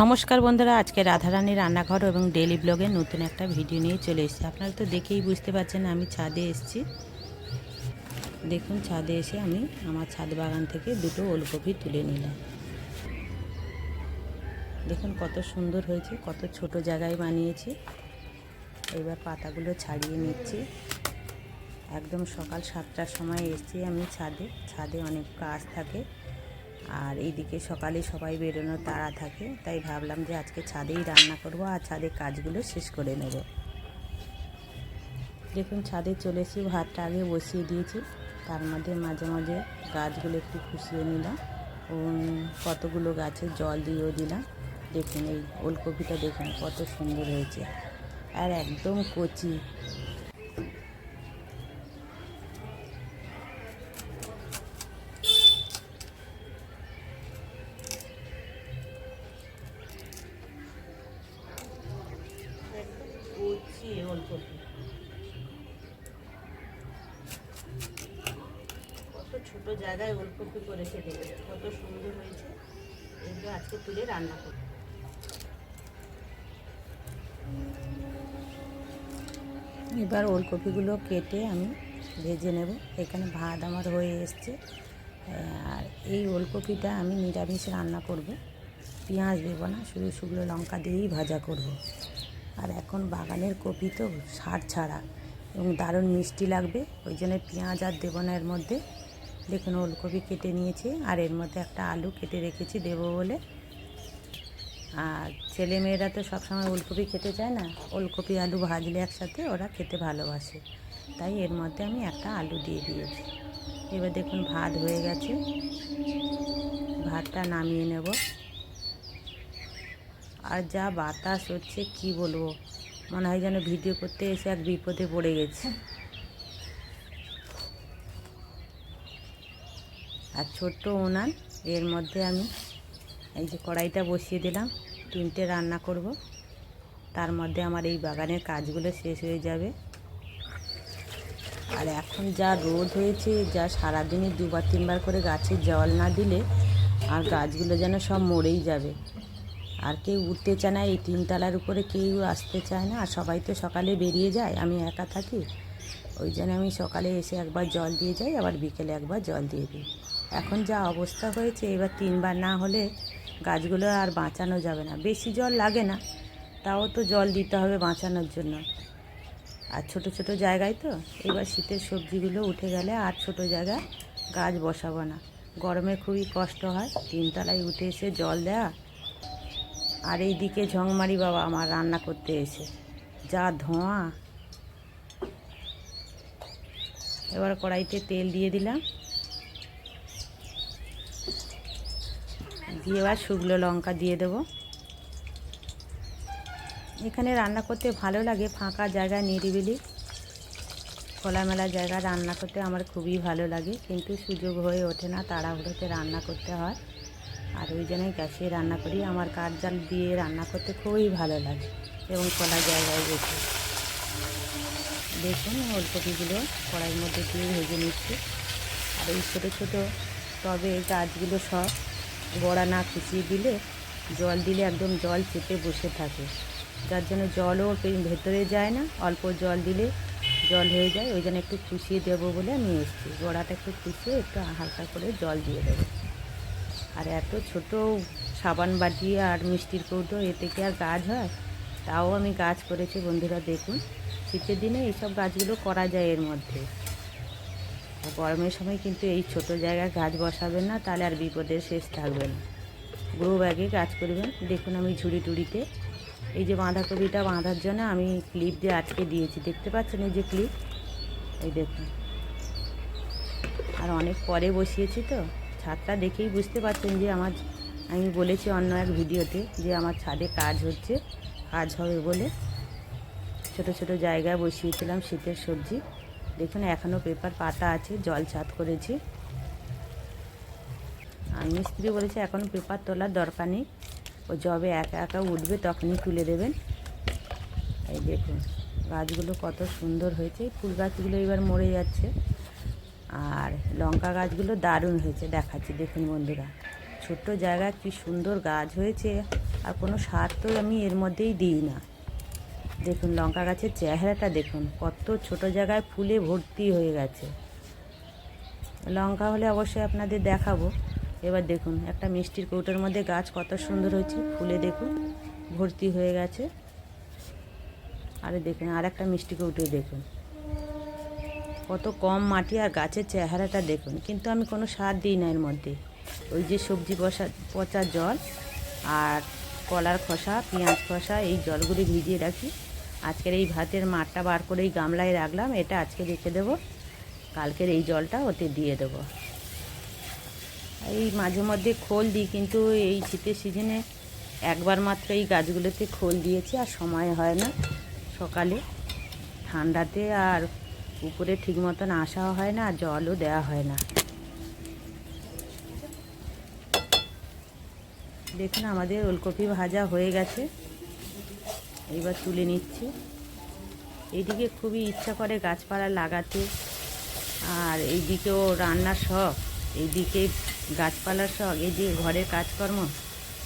নমস্কার বন্ধুরা, আজকে রাধারানী রান্নাঘর এবং ডেলি ব্লগে নতুন একটা ভিডিও নিয়ে চলে এসেছি। আপনারা তো দেখেই বুঝতে পারছেন আমি ছাদে এসেছি। দেখুন, ছাদে এসে আমি আমার ছাদ বাগান থেকে দুটো ওলকপি তুলে নিলাম। দেখুন কত সুন্দর হয়েছে, কত ছোট জায়গায় বানিয়েছি। এবার পাতাগুলো ছাড়িয়ে নিচ্ছি। একদম সকাল সাতটার সময় এসেছি আমি ছাদে। ছাদে অনেক কাজ থাকে। আর এইদিকে সকালে সবাই বেরোনোর তাড়া থাকে, তাই ভাবলাম যে আজকে ছাদেই রান্না করব আর ছাদের কাজগুলো শেষ করে নেব। দেখুন, ছাদে চলে এসেছি ভাতটা আগে বসিয়ে দিয়েছি, তার মধ্যে মাঝে মাঝে গাছগুলো একটু খুশিয়ে নিলাম কতগুলো গাছে জল দিয়েও দিলাম। দেখুন, এই ওলকপিটা দেখুন কত সুন্দর হয়েছে। আর একদম কচি জায়গায় ওলকপি করেছে দেখে কত সুন্দর হয়েছে। এগুলো আজকে তুলে রান্না করব। এবার ওলকপিগুলো কেটে আমি ভেজে নেব। এখানে ভাত আমার হয়ে এসছে। আর এই ওলকপিটা আমি নিরামিষ রান্না করব। পেঁয়াজ দেবো না, শুধু শুকনো লঙ্কা দিয়েই ভাজা করব। আর এখন বাগানের কপি তো সার ছাড়া এবং দারুণ মিষ্টি লাগবে। ওই জন্য পেঁয়াজ আর দেবো না এর মধ্যে। দেখুন, ওলকপি কেটে নিয়েছি, আর এর মধ্যে একটা আলু কেটে রেখেছি দেবো বলে। আর ছেলে মেয়েরা তো সবসময় ওলকপি খেতে চায় না, ওলকপি আলু ভাজলে একসাথে ওরা খেতে ভালোবাসে। তাই এর মধ্যে আমি একটা আলু দিয়ে দিয়েছি। এবার দেখুন, ভাত হয়ে গেছে। ভাতটা নামিয়ে নেব। আর যা বাতাস হচ্ছে, কি বলব? মনে হয় যেন ভিডিও করতে এসে এক বিপদে পড়ে গেছে। আর ছোট্ট উনান, এর মধ্যে আমি এই যে কড়াইটা বসিয়ে দিলাম, তিনটে রান্না করব। তার মধ্যে আমার এই বাগানের কাজগুলো শেষ হয়ে যাবে। আর এখন যা রোদ হয়েছে, যা সারাদিনে দুবার, তিনবার করে গাছে জল না দিলে আর গাছগুলো যেন সব মরেই যাবে। আর কেউ উঠতে চায় না, এই তিনতলার উপরে কেউ আসতে চায় না, আর সবাই তো সকালে বেরিয়ে যায়, আমি একা থাকি। ওই জন্য আমি সকালে এসে একবার জল দিয়ে যাই, আবার বিকেলে একবার জল দিয়ে দিই। এখন যা অবস্থা হয়েছে, এবার তিনবার না হলে গাছগুলো আর বাঁচানো যাবে না। বেশি জল লাগে না, তাও তো জল দিতে হবে বাঁচানোর জন্য। আর ছোট ছোট জায়গায় তো, এবার শীতের সবজিগুলো উঠে গেলে আর ছোট জায়গায় গাছ বসাবো না। গরমে খুবই কষ্ট হয়, তিনতলায় উঠে এসে জল দেওয়া আর এই দিকে ঝংমারি বাবা আমার রান্না করতে এসে, যা ধোঁয়া। এবার কড়াইতে তেল দিয়ে দিলাম। দিয়ে এবার শুকনো লঙ্কা দিয়ে দেবো। এখানে রান্না করতে ভালো লাগে, ফাঁকা জায়গা, নিরিবিলি। খোলামেলা জায়গা রান্না করতে আমার খুবই ভালো লাগে, কিন্তু সুযোগ হয়ে ওঠে না তাড়াহুড়োতে রান্না করতে হয়। আর ওই জন্যই গ্যাসে রান্না করি, আমার কাঠ জাল দিয়ে রান্না করতে খুবই ভালো লাগে এবং খোলা জায়গায় বসে। দেখুন, ওলকপিগুলো কড়াইয়ের মধ্যে দিয়ে ভেজে নিচ্ছি। আর এই ছোটো ছোটো টবে গাছগুলো সব গোড়া না খুঁচিয়ে দিলে জল দিলে একদম জল চেপে বসে থাকে। যার জন্য জলও ভেতরে যায় না, অল্প জল দিলে জল হয়ে যায়। ওই জন্য একটু খুশিয়ে দেবো বলে আমি এসেছি। গোড়াটা একটু খুশিয়ে একটু হালকা করে জল দিয়ে দেবো। আর এত ছোট সাবান বাটি আর মিষ্টির কৌটো, এতে কি আর গাছ হয়? তাও আমি গাছ করেছি, বন্ধুরা দেখুন। শীতের দিনে এইসব গাছগুলো করা যায় এর মধ্যে। গরমের সময় কিন্তু এই ছোট জায়গায় গাছ বসাবেন না, তাহলে আর বিপদের শেষ থাকবে না। গ্রো ব্যাগে গাছ করবেন দেখুন আমি ঝুড়ি টুড়িতে, এই যে বাঁধাকপিটা বাঁধার জন্য আমি ক্লিপ দিয়ে আটকে দিয়েছি। দেখতে পাচ্ছেন এই যে ক্লিপ এই দেখুন। আর অনেক পরে বসিয়েছি তো, ছাদটা দেখেই বুঝতে পারছেন যে আমার, আমি বলেছি অন্য এক ভিডিওতে যে আমার ছাদে কাজ হচ্ছে, কাজ হবে বলে। ছোট ছোট জায়গায় বসিয়েছিলাম শীতের সবজি। দেখুন এখনও পেপার পাতা আছে, জল ছাদ করেছি। আর মিস্ত্রি বলেছে এখনও পেপার তোলার দরকার নেই। ও যবে একা একা উঠবে তখনই তুলে দেবেন। এই দেখুন, গাছগুলো কত সুন্দর হয়েছে। ফুল গাছগুলো এবার মরে যাচ্ছে। আর লঙ্কা গাছগুলো দারুণ হয়েছে, দেখাচ্ছি। দেখুন বন্ধুরা, ছোট্ট জায়গায় কি সুন্দর গাছ হয়েছে। আর কোনো সার তো আমি এর মধ্যেই দিই না। দেখুন, লঙ্কা গাছের চেহারাটা দেখুন, কত ছোট জায়গায় ফুলে ভর্তি হয়ে গেছে। লঙ্কা হলে অবশ্যই আপনাদের দেখাবো। এবার দেখুন, একটা মিষ্টির কৌটোর মধ্যে গাছ কত সুন্দর হয়েছে, ফুলে দেখুন, ভর্তি হয়ে গেছে। আরে দেখুন, আর একটা মিষ্টি কৌটোই দেখুন। কত কম মাটি আর গাছের চেহারাটা দেখুন, কিন্তু আমি কোনো সার দিই না এর মধ্যে। ওই যে সবজি পচা পচা জল আর কলার খোসা, পেঁয়াজ খোসা, এই জলগুলি ভিজিয়ে রাখি। আজকের এই ভাতের মাঠটা বার করে এই গামলায় রাখলাম। এটা আজকে রেখে দেবো। কালকের এই জলটা ওতে দিয়ে দেবো। এই মাঝে মধ্যে খোল দিই, কিন্তু এই শীতের সিজনে একবার মাত্র এই গাছগুলোতে খোল দিয়েছি, আর সময় হয় না সকালে। ঠান্ডাতে আর উপরে ঠিক মতন আসাও হয় না, আর জলও দেওয়া হয় না। দেখুন, আমাদের ওলকপি ভাজা হয়ে গেছে। এইবার তুলে নিচ্ছি। এইদিকে খুবই ইচ্ছা করে গাছপালা লাগাতে। আর এইদিকেও রান্নার শখ। এইদিকে গাছপালার শখ, এই যে ঘরের কাজকর্ম,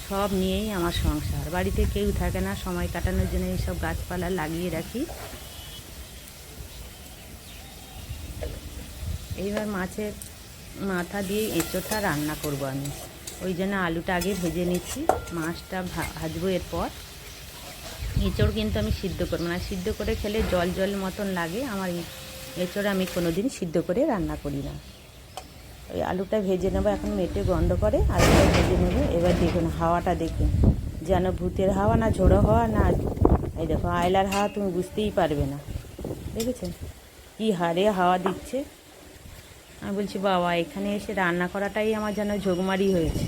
সব নিয়েই আমার সংসার। বাড়িতে কেউ থাকে না, সময় কাটানোর জন্য এইসব গাছপালা লাগিয়ে রাখি। এইবার মাছের মাথা দিয়ে এঁচোড়টা রান্না করব আমি। ওই জন্য আলুটা আগে ভেজে নিচ্ছি। মাছটা ভাজবো এরপর। এঁচোড় কিন্তু আমি সিদ্ধ করব না। সিদ্ধ করে খেলে জল জল মতন লাগে, আমার এঁচোড় আমি কোনো দিন সিদ্ধ করে রান্না করি না। ওই আলুটা ভেজে নেব, এখন মেটে গন্ধ করে আলুটা ভেজে নেব। এবার দেখুন হাওয়াটা দেখুন যেন ভূতের হাওয়া না ঝোড়ো হাওয়া না, এই দেখো আয়লার হাওয়া তুমি বুঝতেই পারবে না। দেখেছেন? কী হারে হাওয়া দিচ্ছে। আমি বলছি, বাবা, এখানে এসে রান্না করাটাই আমার যেন ঝোগমারি হয়েছে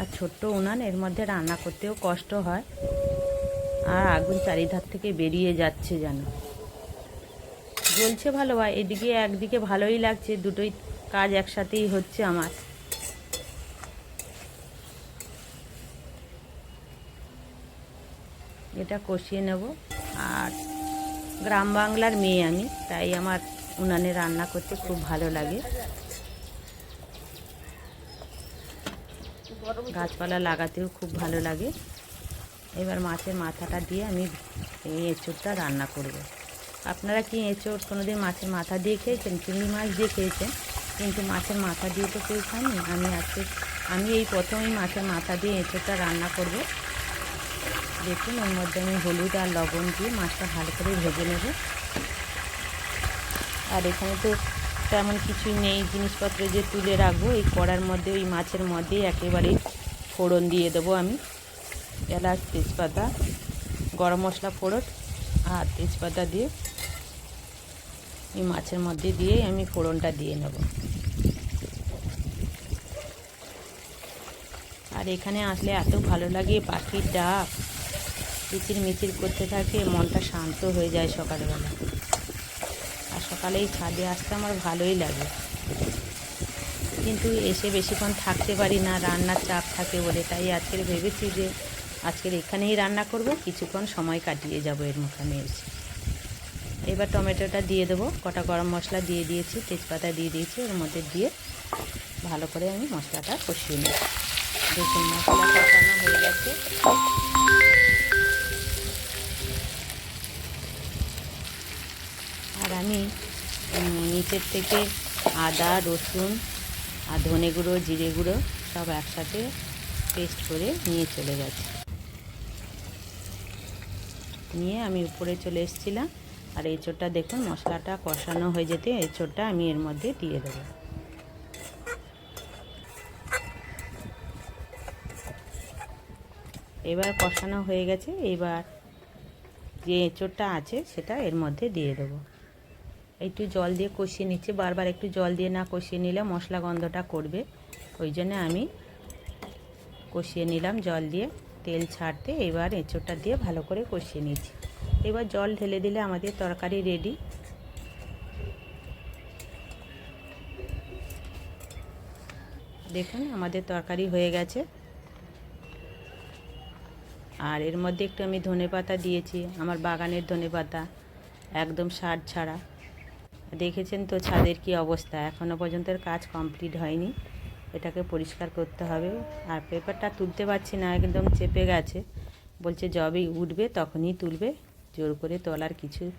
আর ছোট্ট উনান, এর মধ্যে রান্না করতেও কষ্ট হয়। আর আগুন চারিধার থেকে বেরিয়ে যাচ্ছে যেন। জ্বলছে ভালো, ভাই। এদিকে একদিকে ভালোই লাগছে, দুটোই কাজ একসাথেই হচ্ছে আমার। এটা কষিয়ে নেব। আর গ্রাম বাংলার মেয়ে আমি, তাই আমার উনানে রান্না করতে খুব ভালো লাগে। গাছপালা লাগাতেও খুব ভালো লাগে। এবার মাছের মাথাটা দিয়ে আমি এই এঁচোড়টা রান্না করব। আপনারা কি এঁচোড় কোনোদিন মাছের মাথা দিয়ে খেয়েছেন? চিংড়ি মাছ দিয়ে খেয়েছেন? কিন্তু মাছের মাথা দিয়ে তো কেউ খায়নি? আমি আজকে, আমি এই প্রথমেই মাছের মাথা দিয়ে এঁচোড়টা রান্না করব। দেখুন ওর মধ্যে আমি হলুদ আর লবণ দিয়ে মাছটা ভালো করে ভেজে নেব। আর এখানে তো তেমন কিছুই নেই। জিনিসপত্র যে তুলে রাখব, এই কড়ার মধ্যে ওই মাছের মধ্যে একেবারে ফোড়ন দিয়ে দেবো আমি। এলাচ, তেজপাতা, গরম মশলা ফোড়ন আর তেজপাতা দিয়ে, এই মাছের মধ্যে দিয়ে আমি ফোড়নটা দিয়ে নেব। আর এখানে আসলে এত ভালো লাগে পাখির ডাক। মিচির মিচির করতে থাকে, মনটা শান্ত হয়ে যায় সকালবেলা। সকালে এই ছাদে আসতে আমার ভালোই লাগে। কিন্তু এসে বেশিক্ষণ থাকতে পারি না, রান্নার চাপ থাকে বলে। তাই আজকের ভেবেছি যে আজকের এখানেই রান্না করব, কিছুক্ষণ সময় কাটিয়ে যাব এর মুখানে এসে। এবার টমেটোটা দিয়ে দেবো, কটা গরম মশলা দিয়ে দিয়েছি, তেজপাতা দিয়ে দিয়েছি ওর মধ্যে দিয়ে ভালো করে আমি মশলাটা কষিয়ে নিই দেখুন মশলা কষানো হয়ে গেছে। আর আমি নিচের থেকে আদা, রসুন আর ধনে গুঁড়ো, জিরে গুঁড়ো সব একসাথে পেস্ট করে নিয়ে চলে গেছে। নিয়ে আমি উপরে চলে এসেছিলাম। আর এই চোরটা দেখুন, মশলাটা কষানো হয়ে যেতে এই চোরটা আমি এর মধ্যে দিয়ে দেবো। এবার কষানো হয়ে গেছে, এবার যে এঁচোড়টা আছে সেটা এর মধ্যে দিয়ে দেবো। একটু জল দিয়ে কষিয়ে নিচ্ছি। বারবার একটু জল দিয়ে না কষিয়ে নিলে মশলা গন্ধটা করবে। ওই জন্য আমি কষিয়ে নিলাম জল দিয়ে। তেল ছাড়তে এবার এঁচোড়টা দিয়ে ভালো করে কষিয়ে নিচ্ছি। এবার জল ঢেলে দিলে আমাদের তরকারি রেডি দেখুন, আমাদের তরকারি হয়ে গেছে। আর এর মধ্যে একটু আমি ধনে পাতা দিয়েছি, আমার বাগানের ধনে পাতা একদম সার ছাড়া। দেখেছেন তো ছাদের কি অবস্থা? এখনও পর্যন্ত কাজ কমপ্লিট হয়নি। এটাকে পরিষ্কার করতে হবে। আর পেপারটা তুলতে পারছি না, একদম চেপে গেছে। বলছে, যবেই উঠবে, তখনই তুলবে। জোর করে তোলার কিছু